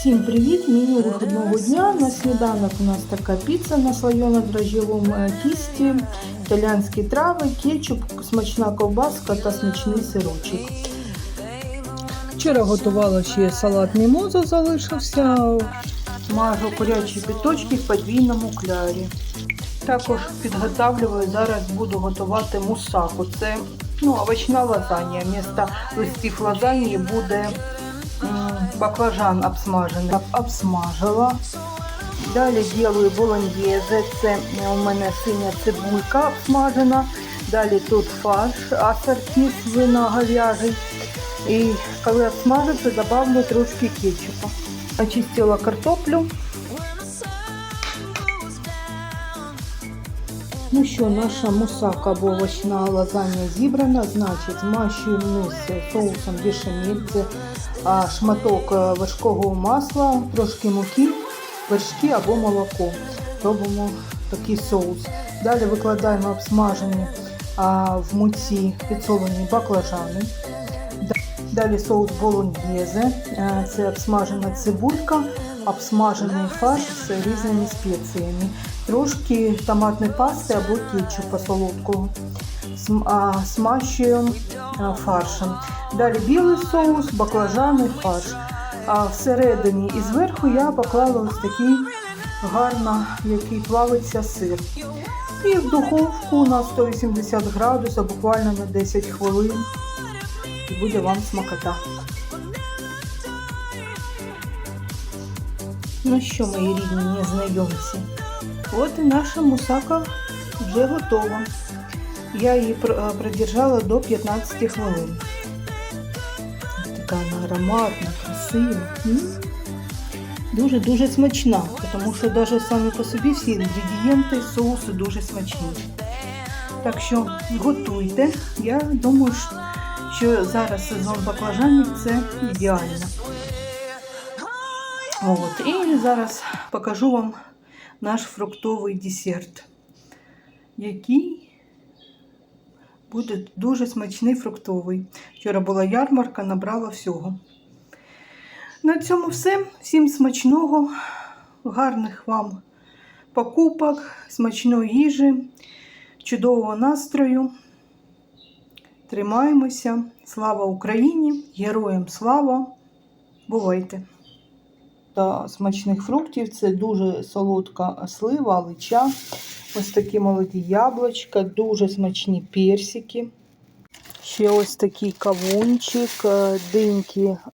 Всім привіт! Меню вихідного дня. На сніданок у нас така піца на слоєно-дрожжевому е, тісті, італіанські трави, кетчуп, смачна ковбаска та смачний сирочок. Вчора готувала ще салат мімоза залишився. Мажу курячі біточки в подвійному клярі. Також підготавлюю, зараз буду готувати мусаку. Це ну, овочна лазанья. Вместо листів лазаньї буде баклажан обсмажений. Обсмажила. Далі делаю болоньєзе. Це у мене синя цибулька обсмажена. Далі тут фарш, асорті свино-говяжий. І коли обсмажиться, добавлю трошки кетчупа. Очистила картоплю. Ну що, наша мусака або овочна лазанья зібрана, значить, змащуємо низ соусом бешамель, це шматок е, вершкового масла, трошки муки, вершки або молоко. Робимо такий соус. Далі викладаємо обсмажені а, в муці підсолені баклажани. Далі соус болоньєзе, е, це обсмажена цибулька, обсмажений фарш з різними спеціями трошки томатної пасти або кетчупа солодкого. Смащуємо фаршем. Далі білий соус, баклажани, фарш. А всередині і зверху я поклала ось такий гарно, який плавиться сир. І в духовку на 180 градусів, буквально на 10 хвилин. І буде вам смакота. Ну що, мої рідні незнайомці? От і наша мусака вже готова. Я її продержала до 15 хвилин. Така вона ароматна, красива. Дуже-дуже смачна, тому що навіть самі по собі всі інгредієнти соусу дуже смачні. Так що готуйте. Я думаю, що зараз сезон баклажанів це ідеально. От. І зараз покажу вам наш фруктовий десерт, який буде дуже смачний фруктовий. Вчора була ярмарка, набрала всього. На цьому все. Всім смачного, гарних вам покупок, смачної їжі, чудового настрою. Тримаємося. Слава Україні! Героям слава! Бувайте! Та смачних фруктів. Це дуже солодка слива, алича. Ось такі молоді яблучка, дуже смачні персики. Ще ось такий кавунчик, е, диньки